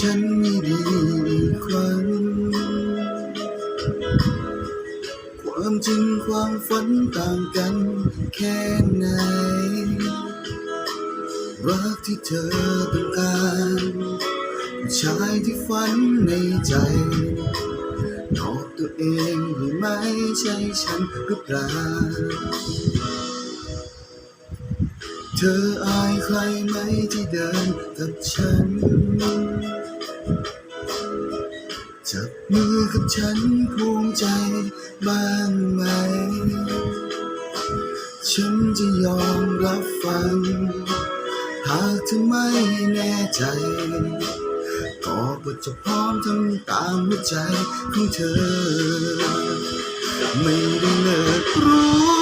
ฉันไม่ดีอีกครั้ง ความจริงความฝันต่างกันแค่ไหน รักที่เธอต้องการผู้ชายที่ฝันในใจนอกตัวเองหรือไม่ใช่ฉันหรือเปล่า ธออายใครไหมที่เดินกับฉัน จับมือกับฉันภูมิใจบ้างไหม ฉันจะยอมรับฟัง หากเธอไม่แน่ใจก็บทจะพร้อมทำตามหัวใจของเธอ ไม่ได้เลิกรู้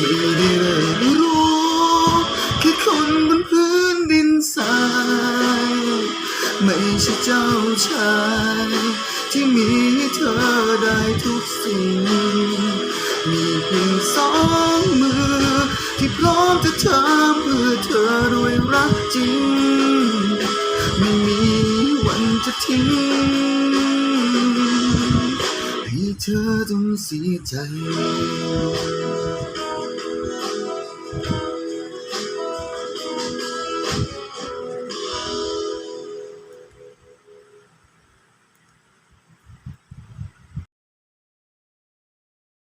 ไม่ได้เริ่มรู้แค่คนบนพื้นดินทรายไม่ใช่เจ้าชาย ที่มีเธอได้ทุกสิ่ง มีเพียงสองมือ ที่พร้อมจะทำเพื่อเธอด้วยรักจริง ไม่มีวันจะทิ้งให้เธอต้องเสียใจ